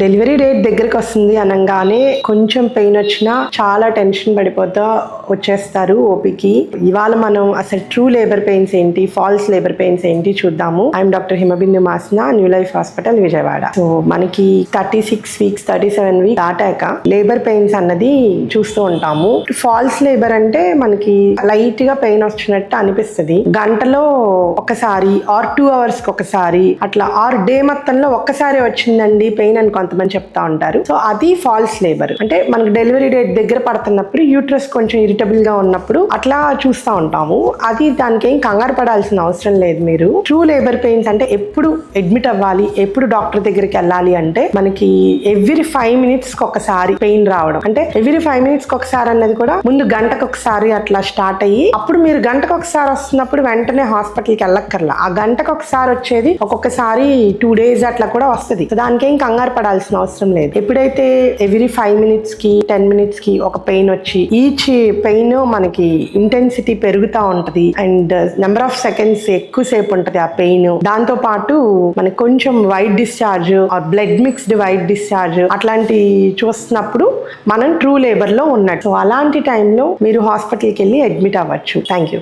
Delivery date దగ్గరికి వస్తుంది అనగానే కొంచెం పెయిన్ వచ్చినా చాలా టెన్షన్ పడిపోతా వచ్చేస్తారు ఓపికి. ఇవాళ మనం అసలు ట్రూ లేబర్ పెయిన్స్ ఏంటి ఫాల్స్ లేబర్ పెయిన్స్ ఏంటి చూద్దాము. I'm doctor Himabindu మాస్న new life hospital Vijayawada. So మనకి thirty six weeks thirty seven week దాటాక లేబర్ పెయిన్స్ అన్నది చూస్తూ ఉంటాము. ఫాల్స్ లేబర్ అంటే మనకి లైట్గా పెయిన్ వచ్చినట్టు అనిపిస్తుంది. గంటలో ఒకసారి ఆర్ టూ అవర్స్కి ఒకసారి అట్లా ఆర్ డే మొత్తంలో ఒక్కసారి వచ్చిందండి పెయిన్ అని కొంతమంది చెప్తా ఉంటారు. సో అది ఫాల్స్ లేబర్. అంటే మనకి డెలివరీ డేట్ దగ్గర పడుతున్నప్పుడు యూట్రస్ కొంచెం ఇరిటబుల్గా ఉన్నప్పుడు అట్లా చూస్తూ ఉంటాము. అది దానికి ఏం కంగారు పడాల్సిన అవసరం లేదు మీరు. ట్రూ లేబర్ పెయిన్స్ అంటే ఎప్పుడు అడ్మిట్ అవ్వాలి ఎప్పుడు డాక్టర్ దగ్గరికి వెళ్ళాలి అంటే మనకి ఎవ్రీ ఫైవ్ మినిట్స్కి ఒకసారి పెయిన్ రావడం. అంటే ఎవ్రీ ఫైవ్ మినిట్స్కి ఒకసారి అన్నది కూడా ముందు గంటకు ఒకసారి అట్లా స్టార్ట్ అయ్యి అప్పుడు మీరు గంటకు ఒకసారి వస్తున్నప్పుడు వెంటనే హాస్పిటల్కి వెళ్ళక్కర్లా. ఆ గంటకు ఒకసారి వచ్చేది ఒక్కొక్కసారి టూ డేస్ అట్లా కూడా వస్తుంది. దానికి ఏం కంగారు చేసుకోవాల్సిన అవసరం లేదు. ఎప్పుడైతే ఎవ్రీ ఫైవ్ మినిట్స్కి టెన్ మినిట్స్కి ఒక పెయిన్ వచ్చి ఈచ్ పెయిన్ మనకి ఇంటెన్సిటీ పెరుగుతూ ఉంటది. అండ్ నెంబర్ ఆఫ్ సెకండ్స్ ఎక్కువసేపు ఉంటది ఆ పెయిన్ దాంతో పాటు మనకి కొంచెం white discharge or blood mixed white discharge అట్లాంటి చూస్తున్నప్పుడు మనం ట్రూ లేబర్లో ఉన్నట్టు. సో అలాంటి టైంలో మీరు హాస్పిటల్కి వెళ్ళి అడ్మిట్ అవ్వచ్చు. Thank you